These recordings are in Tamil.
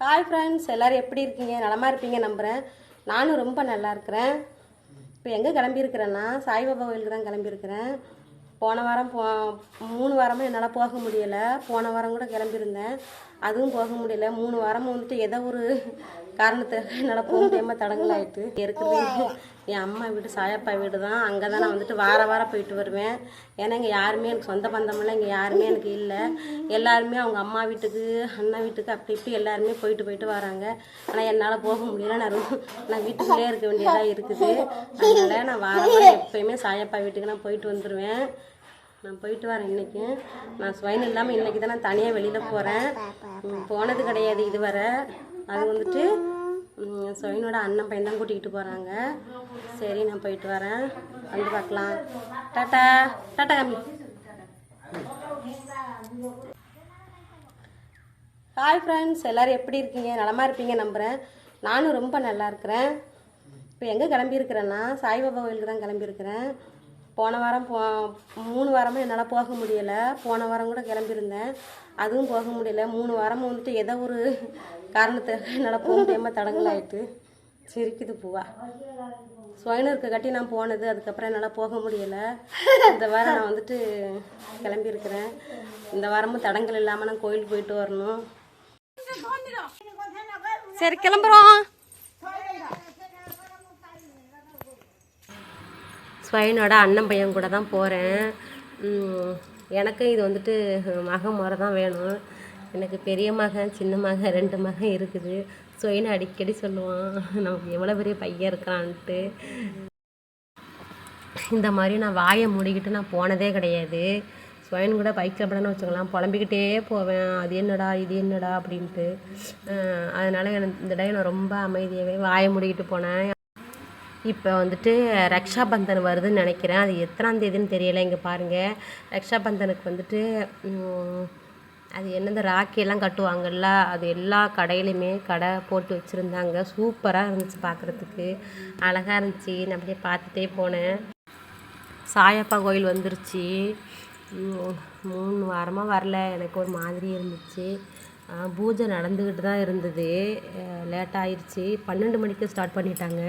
ஹாய் ஃப்ரெண்ட்ஸ் எல்லோரும் எப்படி இருக்கீங்க? நலமாக இருப்பீங்க நம்புகிறேன் நானும் ரொம்ப நல்லா இருக்கிறேன். இப்போ எங்கே கிளம்பியிருக்கிறேன்னா சாய்பாபா கோயிலுக்கு தான் கிளம்பியிருக்கிறேன் போன வாரம் போ மூணு வாரமும் என்னால் போக முடியலை. போன வாரம் கூட கிளம்பியிருந்தேன் அதுவும் போக முடியல. மூணு வாரமும் வந்துட்டு ஏதோ ஒரு காரணத்துக்காக என்னால் போக முடியாமல் தடங்கலாயிட்டு இருக்கிறது என் அம்மா வீடு சாயப்பா வீடு தான் அங்கே தான் நான் வந்துட்டு வார வாரம் போயிட்டு வருவேன். ஏன்னா இங்கே யாருமே எனக்கு சொந்த பந்தமெல்லாம் இங்கே யாருமே எனக்கு இல்லை. எல்லாருமே அவங்க அம்மா வீட்டுக்கு அண்ணா வீட்டுக்கு அப்படி இப்படி எல்லாருமே போயிட்டு போயிட்டு வராங்க. ஆனால் என்னால் போக முடியல. நான் ரொம்ப நான் வீட்டுக்குள்ளே இருக்க வேண்டியதாக இருக்குது. அதனால் நான் வார வாரம் எப்பயுமே சாயப்பா வீட்டுக்கு நான் போயிட்டு வந்துடுவேன் நான் போயிட்டு வரேன் இன்றைக்கும் நான் ஸ்வைன் இல்லாமல் இன்றைக்கி தான் நான் தனியாக வெளியில் போகிறேன் போனது கிடையாது இதுவரை. அது வந்துட்டு ம், அண்ணன் பையன் தான் கூட்டிகிட்டு போகிறாங்க சரி நான் போயிட்டு வரேன். வந்து பார்க்கலாம். டாட்டா டாட்டா கம்மி ஹாய் ஃப்ரெண்ட்ஸ் எல்லோரும் எப்படி இருக்கீங்க? நலமாக இருப்பீங்க நம்புகிறேன் நானும் ரொம்ப நல்லா இருக்கிறேன். இப்போ எங்கே கிளம்பியிருக்கிறேன்னா சாய்பாபா கோயிலுக்கு தான் கிளம்பியிருக்கிறேன் போன வாரம் போ மூணு வாரமும் என்னால் போக முடியலை. போன வாரம் கூட கிளம்பியிருந்தேன் அதுவும் போக முடியல. மூணு வாரமும் வந்துட்டு ஏதோ ஒரு காரணத்துக்காக என்னால் போக முடியாமல் தடங்கலாயிட்டு சிரிக்குது பூவா. ஸ்வைன் இருக்க கட்டி நான் போனது அதுக்கப்புறம் என்னால் போக முடியலை. இந்த வாரம் நான் வந்துட்டு கிளம்பியிருக்கிறேன். இந்த வாரமும் தடங்கள் இல்லாமல் நான் கோயிலுக்கு போயிட்டு வரணும். சரி கிளம்புறோம். ஸ்வைனோட அண்ணன் பையன் கூட தான் போகிறேன் எனக்கும் இது வந்துட்டு மகன் முறை தான் வேணும். எனக்கு பெரிய மகன் சின்ன மகன் ரெண்டு மகன் இருக்குது. சொயின்னு அடிக்கடி சொல்லுவான் நமக்கு எவ்வளோ பெரிய பையன் இருக்கான்ட்டு. இந்த மாதிரி நான் வாயை மூடிக்கிட்டு நான் போனதே கிடையாது. ஸ்வைன் கூட பைக்கில் படம்னு வச்சுக்கலாம் புலம்பிக்கிட்டே போவேன். அது என்னடா இது என்னடா? அப்படின்ட்டு. அதனால் எனக்கு இந்த டைம் நான் ரொம்ப அமைதியாகவே வாயை மூடிக்கிட்டு போனேன். இப்போ வந்துட்டு ரக்ஷாபந்தன் வருதுன்னு நினைக்கிறேன். அது எத்தனாந்தேதின்னு தெரியலை இங்கே பாருங்கள் ரக்ஷாபந்தனுக்கு வந்துட்டு அது என்னது ராக்கி எல்லாம் கட்டுவாங்கல்ல அது எல்லா கடையிலையுமே கடை போட்டு வச்சுருந்தாங்க. சூப்பராக இருந்துச்சு பார்க்குறதுக்கு அழகாக இருந்துச்சு. நான் அப்படியே பார்த்துட்டே போனேன். சாயப்பா கோயில் வந்துருச்சு. மூணு வாரமாக வரல. எனக்கு ஒரு மாதிரி இருந்துச்சு. பூஜை நடந்துக்கிட்டு தான் இருந்தது. லேட் ஆயிடுச்சு பன்னெண்டு மணிக்கு ஸ்டார்ட் பண்ணிட்டாங்க.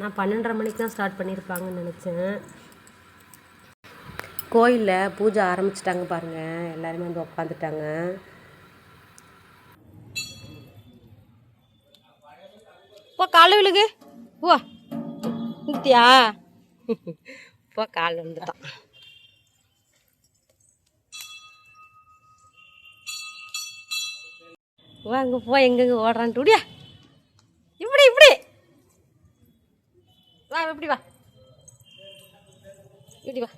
நான் பன்னெண்டரை மணிக்கு தான் ஸ்டார்ட் பண்ணியிருப்பாங்கன்னு நினச்சேன். கோயிலில் பூஜை ஆரம்பிச்சிட்டாங்க பாருங்கள் எல்லாருமே வந்து உட்காந்துட்டாங்க போ கால் விழுகு. போ. நித்தியா? போ கால் விழுந்துட்டான். வா அங்கே போ எங்கெங்க ஓடுறான்ட்டு விடியா இப்படி இப்படி. வா இப்படி வா. இப்படி வா.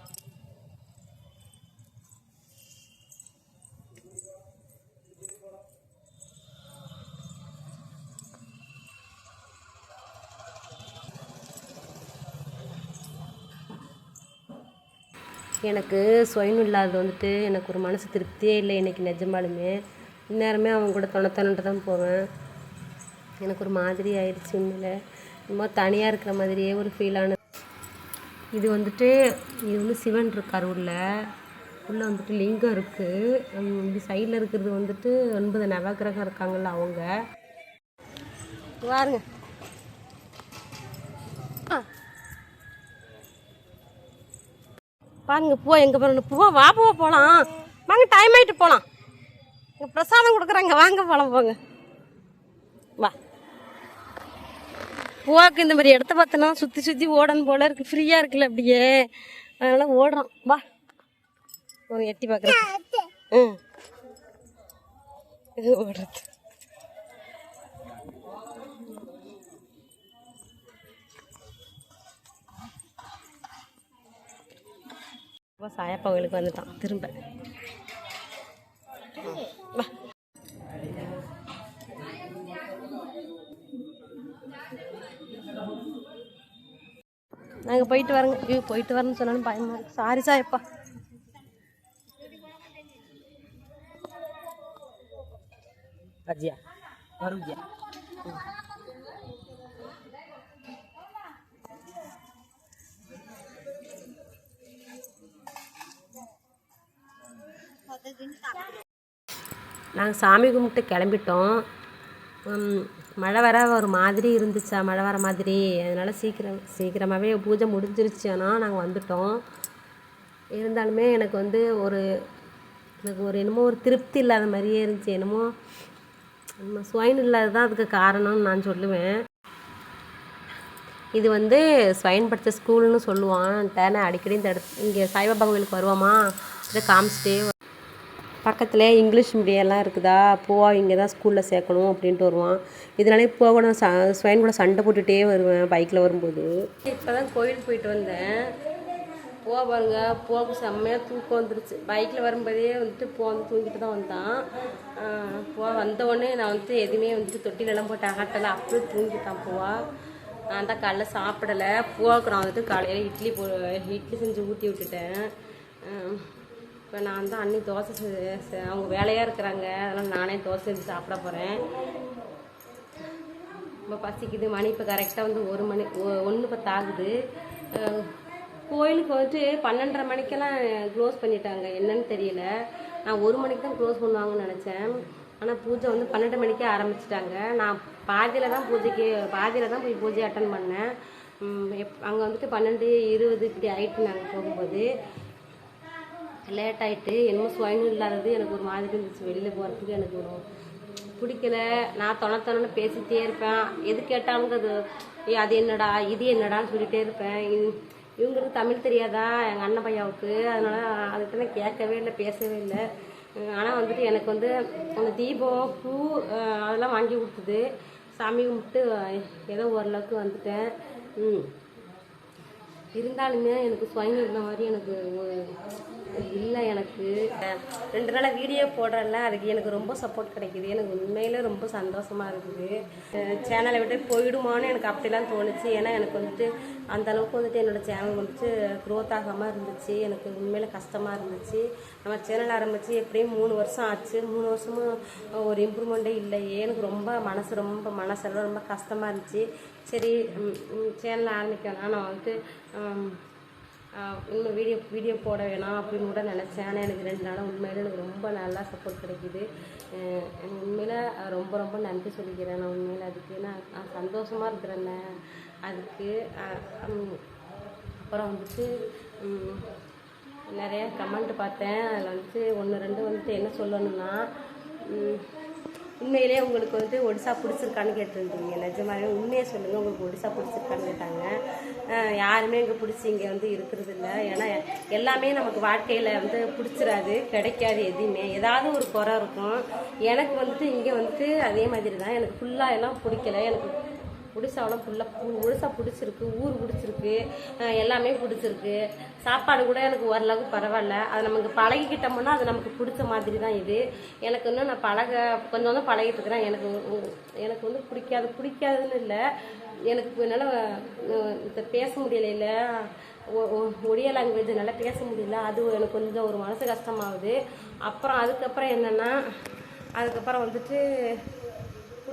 எனக்கு ஸ்வைன் இல்லாதது வந்துட்டு எனக்கு ஒரு மனசு திருப்தியே இல்லை இன்னைக்கு நிஜமாலுமே. இந்நேரமே அவன் கூட தொணத்தொணன்ட்டு தான் போவேன். எனக்கு ஒரு மாதிரி ஆயிடுச்சு உண்மையில். சும்மா தனியாக இருக்கிற மாதிரியே ஒரு ஃபீலான இது வந்துட்டு இது வந்து சிவன் இருக்கார் உள்ள. உள்ளே வந்துட்டு லிங்கம் இருக்குது இப்படி சைடில் இருக்கிறது வந்துட்டு ஒன்பது நவகிரகம் இருக்காங்கள்ல அவங்க. வாருங்க. பாருங்க போ எங்கே போகிறோம் போ வா போ போகலாம் வாங்க டைம் ஆகிட்டு போகலாம் இங்கே பிரசாதம் கொடுக்குறாங்க. வாங்க போகலாம் போங்க. பூவாக்கு இந்த மாதிரி இடத்த பார்த்தோன்னா சுற்றி சுற்றி ஓடணும் போல இருக்கு. ஃப்ரீயாக இருக்குல்ல அப்படியே. அதனால் ஓடுறோம் வா. ஒரு எட்டி பார்க்குறேன். ம். இது ஓடுறது. இப்போ சாயப்பா வந்துட்டான். திரும்ப. நாங்கள் போயிட்டு வரங்க. ஐயோ போயிட்டு வரேன்னு சொன்னாலும் பயமா இருக்கு. சாரி சாயப்பா அஜியா வருஜியா நாங்கள் சாமி கும்பிட்டு கிளம்பிட்டோம். மழை வர ஒரு மாதிரி இருந்துச்சா? மழை வர மாதிரி. அதனால் சீக்கிரம் சீக்கிரமாகவே பூஜை முடிஞ்சிருச்சு. ஆனால் நாங்கள் வந்துட்டோம். இருந்தாலுமே எனக்கு வந்து ஒரு எனக்கு ஒரு என்னமோ ஒரு திருப்தி இல்லாத மாதிரியே இருந்துச்சு. என்னமோ நம்ம ஸ்வைன் இல்லாதது தான் அதுக்கு காரணம்னு நான் சொல்லுவேன். இது வந்து ஸ்வைன் படித்த ஸ்கூல்னு சொல்லுவான். டேனை அடிக்கடி இந்த இடத்து இங்கே சாய்பாபா கோயிலுக்கு வருவாமா? இதை காமிச்சிட்டே பக்கத்தில் இங்கிலீஷ் மீடியம்லாம் இருக்குதா? போவா இங்கே தான் ஸ்கூலில் சேர்க்கணும் அப்படின்ட்டு வருவான். இதனாலே போக கூட நான் ச ஸ்வைன் கூட சண்டை போட்டுகிட்டே வருவேன் பைக்கில் வரும்போது. இப்போ தான் கோயில் போயிட்டு வந்தேன். போக பாருங்க போக செம்மையாக தூக்கம் வந்துருச்சு. பைக்கில் வரும்போதே வந்துட்டு போ வந்து தூங்கிட்டு தான் வந்தான். போ வந்தவொடனே நான் வந்துட்டு எதுவுமே வந்துட்டு தொட்டிலெல்லாம் போட்டு அகட்டலை. அப்படியே தூங்கிட்டான் போவா. நான் தான் காலைல சாப்பிடலை. பூவாவுக்கு நான் வந்துட்டு காலையில் இட்லி போ இட்லி செஞ்சு ஊற்றி விட்டுட்டேன். இப்போ நான் தான் அன்னி தோசை செ- அவங்க வேலையாக இருக்கிறாங்க. அதனால் நானே தோசை செஞ்சு சாப்பிட போகிறேன் ரொம்ப பசிக்குது. மணி இப்போ கரெக்டாக வந்து ஒரு மணி ஒன்று பத்து ஆகுது. கோயிலுக்கு வந்துட்டு பன்னெண்டரை மணிக்கெல்லாம் க்ளோஸ் பண்ணிட்டாங்க. என்னன்னு தெரியல. நான் ஒரு மணிக்கு தான் க்ளோஸ் பண்ணுவாங்கன்னு நினச்சேன். ஆனால் பூஜை வந்து பன்னெண்டு மணிக்கே ஆரம்பிச்சிட்டாங்க. நான் பாதியில் தான் பூஜைக்கு பாதியில் தான் போய் பூஜை அட்டன் பண்ணேன். எப் அங்கே வந்துட்டு பன்னெண்டு இருபது இப்படி ஆகிட்டு நாங்கள் போகும்போது லேட் ஆகிட்டு என்னமோ சுவைனும் இல்லாதது எனக்கு ஒரு மாதிரி இருந்துச்சு. வெளியில் போகிறதுக்கு எனக்கு ஒரு பிடிக்கல. நான் தொண பேசிகிட்டே இருப்பேன். எது கேட்டாலும் அது ஏ அது என்னடா? இது என்னடான்னு சொல்லிகிட்டே இருப்பேன். இவங்களுக்கு தமிழ் தெரியாதா? எங்கள் அண்ணன் பையாவுக்கு அதனால் அதுக்கு நான் கேட்கவே இல்லை பேசவே இல்லை. ஆனால் வந்துட்டு எனக்கு வந்து அந்த தீபம் பூ அதெல்லாம் வாங்கி கொடுத்தது. சாமி கும்பிட்டு ஏதோ ஓரளவுக்கு வந்துட்டேன். ம். இருந்தாலுமே எனக்கு ஸ்வைன் இருந்த மாதிரி எனக்கு இல்லை எனக்கு. ரெண்டு நாளாக வீடியோ போடுறேன்ல அதுக்கு எனக்கு ரொம்ப சப்போர்ட் கிடைக்குது. எனக்கு உண்மையிலே ரொம்ப சந்தோஷமாக இருக்குது. சேனலை விட்டு போயிடுமான்னு எனக்கு அப்படிலாம் தோணுச்சு. ஏன்னா எனக்கு வந்துட்டு அந்த அளவுக்கு வந்துட்டு என்னோட சேனல் வந்துட்டு க்ரோத் ஆகாமல் இருந்துச்சு. எனக்கு உண்மையில கஷ்டமாக இருந்துச்சு. நம்ம சேனல் ஆரம்பித்து எப்படியும் மூணு வருஷம் ஆச்சு. மூணு வருஷமும் ஒரு இம்ப்ரூவ்மெண்ட்டே இல்லையே. எனக்கு ரொம்ப மனசு ரொம்ப மனசெல்லாம் ரொம்ப கஷ்டமாக இருந்துச்சு. சரி சேனல் ஆரம்பிக்கலாம். நான் வந்துட்டு இன்னும் வீடியோ வீடியோ போட வேணாம் அப்படின்னு கூட நினச்சேன். ஆனால் எனக்கு ரெண்டு நாளாக உண்மையில எனக்கு ரொம்ப நல்லா சப்போர்ட் கிடைக்குது. உண்மையில் ரொம்ப ரொம்ப நன்றி சொல்லிக்கிறேன். நான் உண்மையில் அதுக்கு நான் நான் சந்தோஷமாக இருக்கிறேன்ல அதுக்கு அப்புறம் வந்துட்டு நிறையா நிறைய கமெண்ட் பார்த்தேன். அதில் வந்துட்டு ஒன்று ரெண்டு வந்துட்டு என்ன சொல்லணும்னா உண்மையிலே உங்களுக்கு வந்து ஒடிசா பிடிச்சிருக்கான்னு கேட்டிருந்தீங்க. நிஜமாவே உண்மையை சொல்லுங்கள் உங்களுக்கு ஒடிசா பிடிச்சிருக்கான்னு கேட்டாங்க. யாருமே இங்கே பிடிச்சி இங்கே வந்து இருக்கிறது இல்லை ஏன்னா எல்லாமே நமக்கு வாழ்க்கையில் வந்து பிடிச்சிடாது கிடைக்காது எதுவுமே. ஏதாவது ஒரு குறை இருக்கும். எனக்கு வந்துட்டு இங்கே வந்துட்டு அதே மாதிரி தான் எனக்கு ஃபுல்லாக எல்லாம் பிடிக்கல. எனக்கு ஒடிசாவெலாம் ஃபுல்லாக ஒடிசா பிடிச்சிருக்கு ஊர் பிடிச்சிருக்கு எல்லாமே பிடிச்சிருக்கு. சாப்பாடு கூட எனக்கு ஓரளவுக்கு பரவாயில்ல. அது நமக்கு பழகிக்கிட்டோம்னா அது நமக்கு பிடிச்ச மாதிரி தான் இது. எனக்கு இன்னும் நான் பழக கொஞ்சம் கொஞ்சம் பழகிட்டு இருக்கிறேன். எனக்கு எனக்கு வந்து பிடிக்காது பிடிக்காதுன்னு இல்லை. எனக்கு என்னால் பேச முடியலையில ஒடியா லாங்குவேஜ் என்னால் பேச முடியல. அது எனக்கு கொஞ்சம் ஒரு மனசு கஷ்டமாகுது. அப்புறம் அதுக்கப்புறம் என்னென்னா அதுக்கப்புறம் வந்துட்டு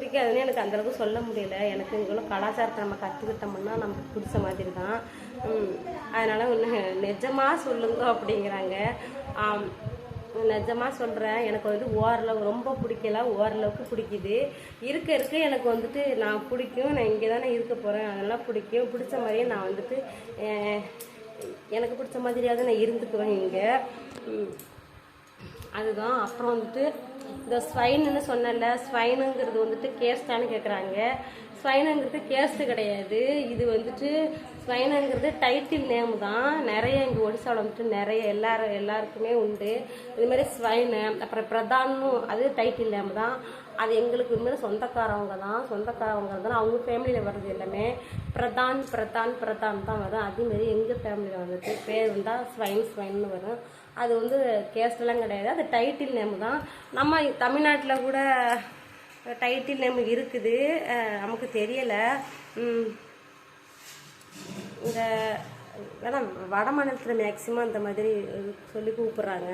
பிடிக்காதுன்னு எனக்கு அந்தளவுக்கு சொல்ல முடியல. எனக்கு இவ்வளோ கலாச்சாரத்தை நம்ம கற்றுக்கிட்டோம்னா நமக்கு பிடிச்ச மாதிரி தான் அதனால் ஒன்று நிஜமாக சொல்லுங்க அப்படிங்கிறாங்க. நிஜமாக சொல்கிறேன் எனக்கு வந்து ஓரளவு ரொம்ப பிடிக்கல. ஓரளவுக்கு பிடிக்குது. இருக்க இருக்க எனக்கு வந்துட்டு நான் பிடிக்கும். நான் இங்கே தானே இருக்க போகிறேன் அதெல்லாம் பிடிக்கும். பிடிச்ச மாதிரியே நான் வந்துட்டு எனக்கு பிடிச்ச மாதிரியாவது நான் இருந்துக்குவேன் இங்கே. அதுதான். அப்புறம் வந்துட்டு இந்த ஸ்வைனுன்னு சொன்னல ஸ்வைனுங்கிறது வந்துட்டு கேஸ்டான்னு கேட்குறாங்க ஸ்வைனுங்கிறது கேஸ்ட்டு கிடையாது. இது வந்துட்டு ஸ்வைனுங்கிறது டைட்டில் நேம் தான். நிறைய இங்கே ஒடிசாவில் வந்துட்டு நிறைய எல்லாரும் எல்லாருக்குமே உண்டு. இதுமாதிரி ஸ்வைனு அப்புறம் பிரதான்னு அது டைட்டில் நேம் தான். அது எங்களுக்கு இதுமாரி சொந்தக்காரவங்க தான். சொந்தக்காரவங்க தான். அவங்க ஃபேமிலியில் வர்றது எல்லாமே பிரதான் பிரதான் பிரதான் தான் வரும். அதேமாரி எங்கள் ஃபேமிலியில் வந்துட்டு பேர் வந்தால் ஸ்வைன் ஸ்வைன்னு வரும். அது வந்து கேஸ்டெல்லாம் கிடையாது. அது டைட்டில் நேம் தான். நம்ம தமிழ்நாட்டில் கூட டைட்டில் நேம் இருக்குது. நமக்கு தெரியலை. இந்த வேணாம் வட மாநிலத்தில் மேக்சிமம் அந்த மாதிரி சொல்லி கூப்பிட்றாங்க.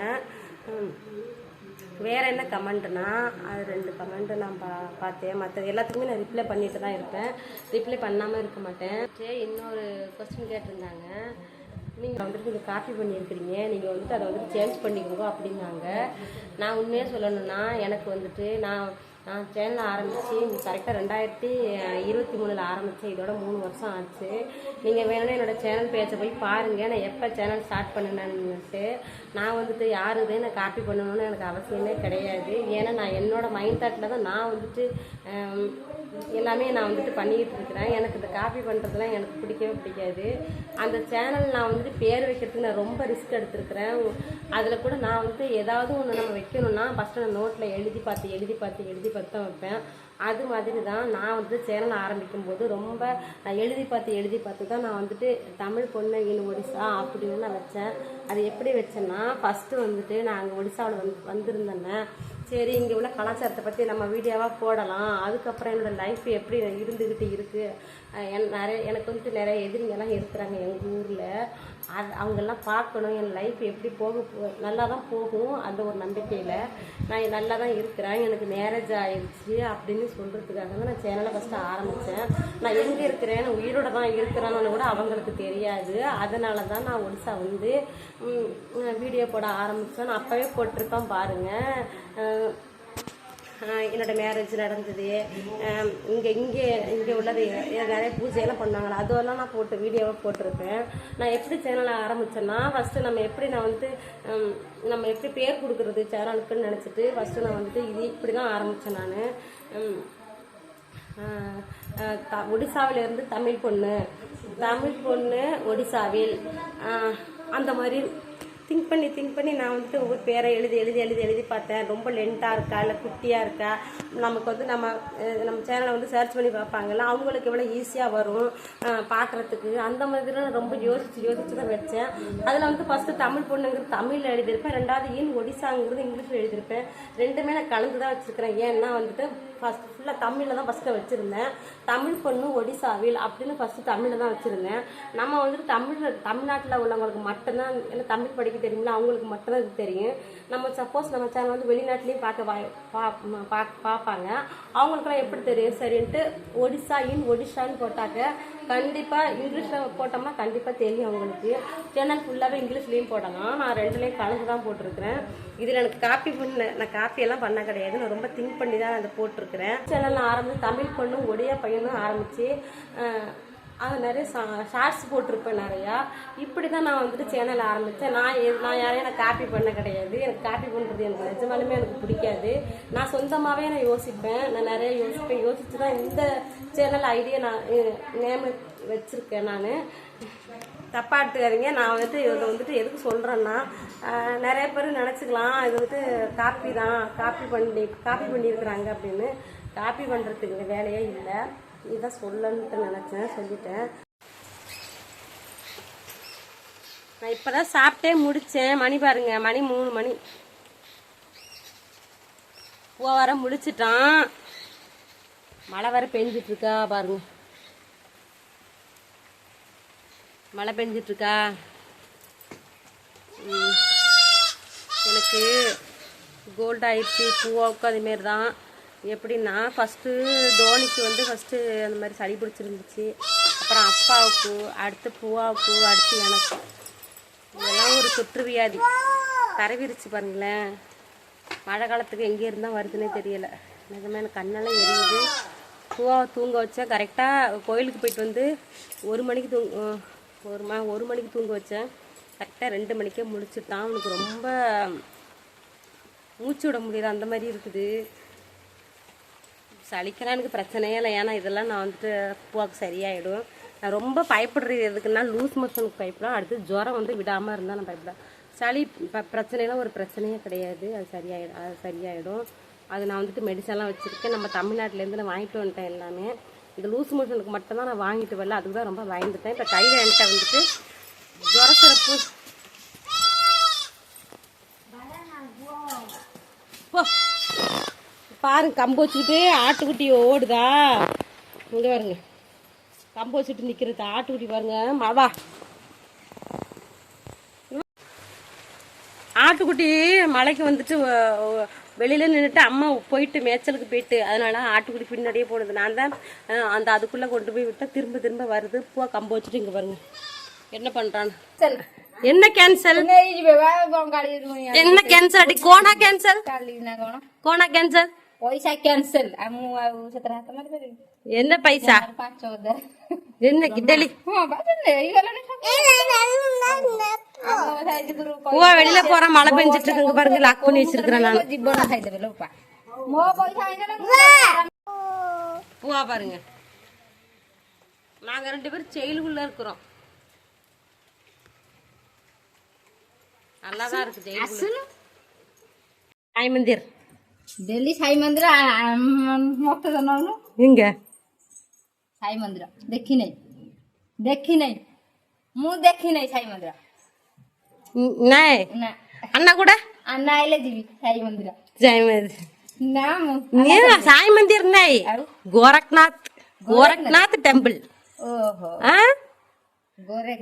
வேறு என்ன கமெண்ட்னா அது ரெண்டு கமெண்ட் நான் பா பார்த்தேன். மற்ற எல்லாத்துக்குமே நான் ரிப்ளை பண்ணிட்டு தான் இருப்பேன். ரிப்ளை பண்ணாமல் இருக்க மாட்டேன். சரி இன்னொரு கொஸ்டின் கேட்டிருந்தாங்க. நீங்கள் வந்துட்டு நீங்கள் காப்பி பண்ணியிருக்கிறீங்க. நீங்கள் வந்துட்டு அதை வந்துட்டு சேஞ்ச் பண்ணிக்கோங்க அப்படின்னாங்க. நான் உண்மையாக சொல்லணும்னா எனக்கு வந்துட்டு நான் நான் சேனல் ஆரம்பித்து கரெக்டாக ரெண்டாயிரத்தி இருபத்தி மூணில் ஆரம்பித்தேன் இதோட மூணு வருஷம் ஆச்சு. நீங்கள் வேணும்னா என்னோடய சேனல் பேஜை போய் பாருங்கள் நான் எப்போ சேனல் ஸ்டார்ட் பண்ணினேன்னுட்டு. நான் வந்துட்டு யாருதே நான் காப்பி பண்ணணும்னு எனக்கு அவசியமே கிடையாது. ஏன்னா நான் என்னோட மைண்ட் தாட்டில் தான் நான் வந்துட்டு எல்லாமே நான் வந்துட்டு பண்ணிக்கிட்டு இருக்கிறேன். எனக்கு இந்த காப்பி பண்ணுறதுலாம் எனக்கு பிடிக்கவே பிடிக்காது. அந்த சேனல் நான் வந்துட்டு பேர் வைக்கிறதுக்கு நான் ரொம்ப ரிஸ்க் எடுத்திருக்கிறேன். அதில் கூட நான் வந்துட்டு ஏதாவது ஒன்று நம்ம வைக்கணும்னா ஃபஸ்ட்டு நான் நோட்டில் எழுதி பார்த்து எழுதி பார்த்து எழுதி பற்ற வைப்பேன். அது மாதிரி தான் நான் வந்து சேனல் ஆரம்பிக்கும் போது ரொம்ப எழுதி பார்த்து எழுதி பார்த்து தான் நான் வந்துட்டு தமிழ் பொண்ணு இன் ஒடிசா அப்படின்னு நான் வச்சேன். அது எப்படி வச்சேன்னா ஃபஸ்ட்டு வந்துட்டு நான் அங்கே ஒடிசாவில் வந்து வந்திருந்தேன்னே சரி இங்கே உள்ள கலாச்சாரத்தை பற்றி நம்ம வீடியோவாக போடலாம். அதுக்கப்புறம் என்னோட லைஃப் எப்படி இருந்துக்கிட்டு இருக்குது நிறைய எனக்கு வந்துட்டு நிறைய எதிரிங்கெல்லாம் இருக்கிறாங்க எங்கள் ஊரில். அது அவங்கெல்லாம் பார்க்கணும் என் லைஃப் எப்படி போக போ நல்லா தான் போகும் அந்த ஒரு நம்பிக்கையில். நான் நல்லா தான் இருக்கிறேன் எனக்கு மேரேஜ் ஆயிடுச்சு அப்படின்னு சொல்கிறதுக்காக தான் நான் சேனலை ஃபஸ்ட்டு ஆரம்பித்தேன் நான் எங்கே இருக்கிறேன் உயிரோட தான் இருக்கிறேன்னு கூட அவங்களுக்கு தெரியாது. அதனால தான் நான் ஒடிசா வந்து வீடியோ போட ஆரம்பித்தேன் நான் அப்போவே போட்டிருப்பேன் பாருங்கள் என்னோடய என்னோட மேரேஜ் நடந்தது. இங்கே இங்கே இங்கே உள்ளது நிறைய பூஜையெல்லாம் பண்ணாங்களா அதெல்லாம் நான் போட்டு வீடியோவை போட்டிருப்பேன். நான் எப்படி சேனலை ஆரம்பித்தேன்னா ஃபஸ்ட்டு நம்ம எப்படி நான் வந்து நம்ம எப்படி பேர் கொடுக்குறது சேனலுக்குன்னு நினச்சிட்டு ஃபஸ்ட்டு நான் வந்துட்டு இது இப்படி தான் ஆரம்பித்தேன் நான் ஒடிசாவிலேருந்து தமிழ் பொண்ணு. தமிழ் பொண்ணு ஒடிசாவில். அந்த மாதிரி திங்க் பண்ணி திங்க் பண்ணி நான் வந்துட்டு ஒவ்வொரு பேரை எழுதி எழுதி எழுதி எழுதி பார்த்தேன். ரொம்ப லென்த்தாக இருக்கா இல்லை குட்டியாக இருக்கா? நமக்கு வந்து நம்ம நம்ம சேனலை வந்து சர்ச் பண்ணி பார்ப்பாங்கல்ல அவங்களுக்கு எவ்வளோ ஈஸியாக வரும் பார்க்குறதுக்கு. அந்த மாதிரிலாம் ரொம்ப யோசித்து யோசித்து தான் வச்சேன். அதில் வந்து ஃபஸ்ட்டு தமிழ் பொண்ணுங்கிறது தமிழில் எழுதியிருப்பேன். ரெண்டாவது இன் ஒடிசாங்கிறது இங்கிலீஷில் எழுதியிருப்பேன். ரெண்டுமே நான் கலந்து தான் வச்சுருக்கிறேன். ஏன்னா வந்துட்டு ஃபஸ்ட் ஃபுல்லாக தமிழில் தான் ஃபஸ்ட்டு வச்சுருந்தேன். தமிழ் பொண்ணு ஒடிசாவில் அப்படின்னு ஃபஸ்ட்டு தமிழில் தான் வச்சுருந்தேன். நம்ம வந்துட்டு தமிழில் தமிழ்நாட்டில் உள்ளவங்களுக்கு மட்டும்தான் ஏன்னா தமிழ் படிக்க தெரியுமில்ல அவங்களுக்கு மட்டும்தான் இது தெரியும். நம்ம சப்போஸ் நம்ம சேனல் வந்து வெளிநாட்டிலையும் பார்க்க வாய்- பா- பா- பார்ப்பாங்க. அவங்களுக்குலாம் எப்படி தெரியும்? சரின்ட்டு ஒடிசா இன் ஒடிஷான்னு போட்டாக்க கண்டிப்பாக இங்கிலீஷில் போட்டோம்னா கண்டிப்பாக தெரியும் அவங்களுக்கு சேனல் ஃபுல்லாகவே இங்கிலீஷ்லேயும் போடலாம். நான் ரெண்டுலேயும் கலந்து தான் போட்டிருக்கிறேன். இதில் எனக்கு காப்பி பண்ண நான் காப்பி எல்லாம் பண்ண கிடையாது. நான் ரொம்ப திங்க் பண்ணி தான் அதை போட்டிருக்கிறேன். சேனல் ஆரம்பிச்சு தமிழ் பொண்ணும் ஒடியா பையனும் ஆரம்பித்து அது நிறைய ஷார்ட்ஸ் போட்டிருப்பேன் நிறையா. இப்படி தான் நான் வந்துட்டு சேனல் ஆரம்பித்தேன் நான் எ- நான் யாரையும் நான் காப்பி பண்ண கிடையாது. எனக்கு காப்பி பண்ணுறது எனக்கு நிஜமாலுமே எனக்கு பிடிக்காது. நான் சொந்தமாகவே நான் யோசிப்பேன். நான் நிறைய யோசிப்பேன். யோசித்து தான் இந்த சேனல் ஐடியா நான் நேம் வச்சுருக்கேன் நான். தப்பாக எடுத்துக்காதீங்க. நான் வந்துட்டு இதை வந்துட்டு எதுக்கு சொல்கிறேன்னா நிறைய பேர் நினச்சிக்கலாம் இது வந்துட்டு காப்பி தான். காப்பி பண்ணி காப்பி பண்ணியிருக்கிறாங்க அப்படின்னு. காப்பி பண்ணுறதுக்கு வேலையே இல்லை. இதான் சொல்லணுன்ட்டு நினச்சேன் சொல்லிட்டேன். நான் இப்போ தான் சாப்பிட்டே முடித்தேன் மணி பாருங்க மணி மூணு மணி. பூ வர முடிச்சிட்டான். மழை வர பெஞ்சிட்ருக்கா பாருங்க. மழை பெஞ்சிட்ருக்கா? எனக்கு கோல்ட் ஆயிடுச்சு பூவாவுக்கும் அதேமாரி தான் எப்படின்னா ஃபஸ்ட்டு தோனிக்கு வந்து ஃபஸ்ட்டு அந்த மாதிரி சளி பிடிச்சிருந்துச்சு. அப்புறம் அப்பாவுக்கு அடுத்து பூவாவுக்கு அடுத்து எனக்கு. இதெல்லாம் ஒரு தொற்று வியாதி. பரவிருச்சு பாருங்களேன். மழை காலத்துக்கு எங்கே இருந்தால் வருதுன்னே தெரியல. நிஜமே எனக்கு கண்ணெல்லாம் எரியுது. பூவாவை தூங்க வச்சேன் கரெக்டாக கோயிலுக்கு போயிட்டு வந்து ஒரு மணிக்கு தூங்க ஒரு ம ஒரு மணிக்கு தூங்க வச்சேன். கரெக்டாக ரெண்டு மணிக்கே முடிச்சுட்டான் அவனுக்கு ரொம்ப மூச்சு விட முடியல. அந்த மாதிரி இருக்குது. சளிக்கெல்லாம் எனக்கு பிரச்சனையே இல்லை. ஏன்னா இதெல்லாம் நான் வந்துட்டு போக்கு சரியாயிடும். நான் ரொம்ப பயப்படுறது எதுக்குன்னா லூஸ் மோஷனுக்கு பயப்படும் அடுத்து ஜுரம் வந்து விடாமல் இருந்தால் நான் பயப்படலாம் சளி ப பிரச்சனைலாம் ஒரு பிரச்சனையே கிடையாது. அது சரியாயிடும் அது சரியாயிடும். அது நான் வந்துட்டு மெடிசன்லாம் வச்சுருக்கேன். நம்ம தமிழ்நாட்டிலேருந்து நான் வாங்கிட்டு வந்துட்டேன் எல்லாமே. இந்த லூஸ் மோஷனுக்கு மட்டும்தான் நான் வாங்கிட்டு வரல. அதுக்கு தான் ரொம்ப பயந்துட்டேன். இப்போ கையில் என்கிட்ட வந்துட்டு ஜுர சிறப்பு. போ. பாருங்க கம்பு வச்சுக்கிட்டு ஆட்டுக்குட்டி ஓடுதா? இங்கே பாருங்க. கம்பு வச்சுட்டு நிற்கிறது ஆட்டுக்குட்டி பாருங்க. மாவா ஆட்டுக்குட்டி மலைக்கு வந்துட்டு வெளியில் நின்றுட்டு அம்மா போயிட்டு மேய்ச்சலுக்கு போயிட்டு அதனால ஆட்டுக்குடி பின்னாடியே போனது. நான் தான் அந்த அதுக்குள்ளே கொண்டு போய் விட்டால் திரும்ப திரும்ப வருது. பூ கம்பு வச்சுட்டு இங்கே பாருங்க. என்ன பண்ணுறான் என்ன கேன்சல் என்ன கேன்சல் அடி கோனா கேன்சல் கோனா கேன்சல் ପଇସା କ୍ୟାନସେଲ ଆଉ ମୁଁ ଆଉ ସେଥିରେ ହାତ ମାରିପାରିବି ଏନ୍ତା ପଇସା ପାଞ୍ଚ ହଜାର ଯେନ୍ତା କି ଡେଲି ହଁ ବାସ ନେଇଗଲାଣି பூவா வெளியில போற மழை பெஞ்சிட்டு இருக்கு பாருங்க லாக் பாருங்க நாங்க ரெண்டு பேரும் ஜெயிலுக்குள்ள இருக்கிறோம் நல்லா ಡೆಲ್ಲಿ ಸಾಯಿ ಮಂದಿರ ಹೋಗ್ತದ ನಾನು ಹಿಂಗೆ ಸಾಯಿ ಮಂದಿರ ದೇಖಿನೈ ದೇಖಿನೈ ମୁଁ ଦେଖିନାହିଁ ସାଇ ମନ୍ଦିର ନାଇଁ ଆନା କୋଉଟା ଆନା ଆଇଲେ ଯିବି ସାଇ ମନ୍ଦିର ସାଇ ମନ୍ଦିର ନା ମୁଁ ସାଇ ମନ୍ଦିର ନାଇଁ ଗୋରଖନାଥ கோரக்நாத் டெம்பிள்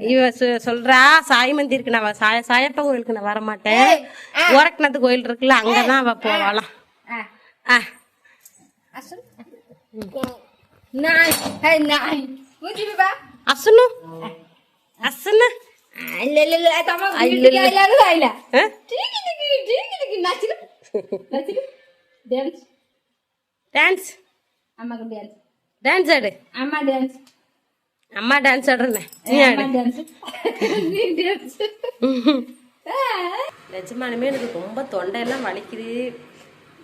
இவ சொல்றா சாய் மந்திருக்கு நான் சாயப்பா கோயிலுக்கு நான் வரமாட்டேன் கோரக்நாத் கோயில் இருக்குல்ல அங்கதான் அவ போவாளாம் আসুন আসুন டான்ஸ் டான்ஸ் ஆடு. அம்மா டான்ஸ் அம்மா டான்ஸ் ஆடுறேன். நீ ஆடு. நிஜமானுமே எனக்கு ரொம்ப தொண்டையெல்லாம் வலிக்குது.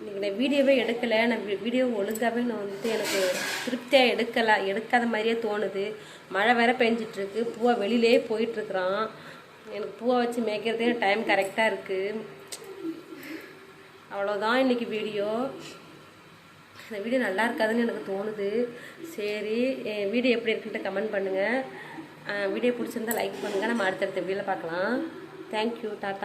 இன்றைக்கி நான் வீடியோவே எடுக்கலை நான் வீ- வீடியோ ஒழுங்காகவே நான் வந்துட்டு எனக்கு திருப்தியாக எடுக்கலை எடுக்காத மாதிரியே தோணுது. மழை வேற பெஞ்சிட்ருக்கு பூவை வெளியிலே போயிட்டுருக்குறான் எனக்கு பூவை வச்சு மேய்க்கிறதே டைம் கரெக்டாக இருக்குது அவ்வளோதான் இன்றைக்கி வீடியோ. இந்த வீடியோ நல்லா இருக்காதுன்னு எனக்கு தோணுது. சரி என் வீடியோ எப்படி இருக்குன்ட்டு கமெண்ட் பண்ணுங்கள் வீடியோ பிடிச்சிருந்தா லைக் பண்ணுங்கள் நம்ம அடுத்தடுத்த வீடியோவில் பார்க்கலாம். Thank you tata.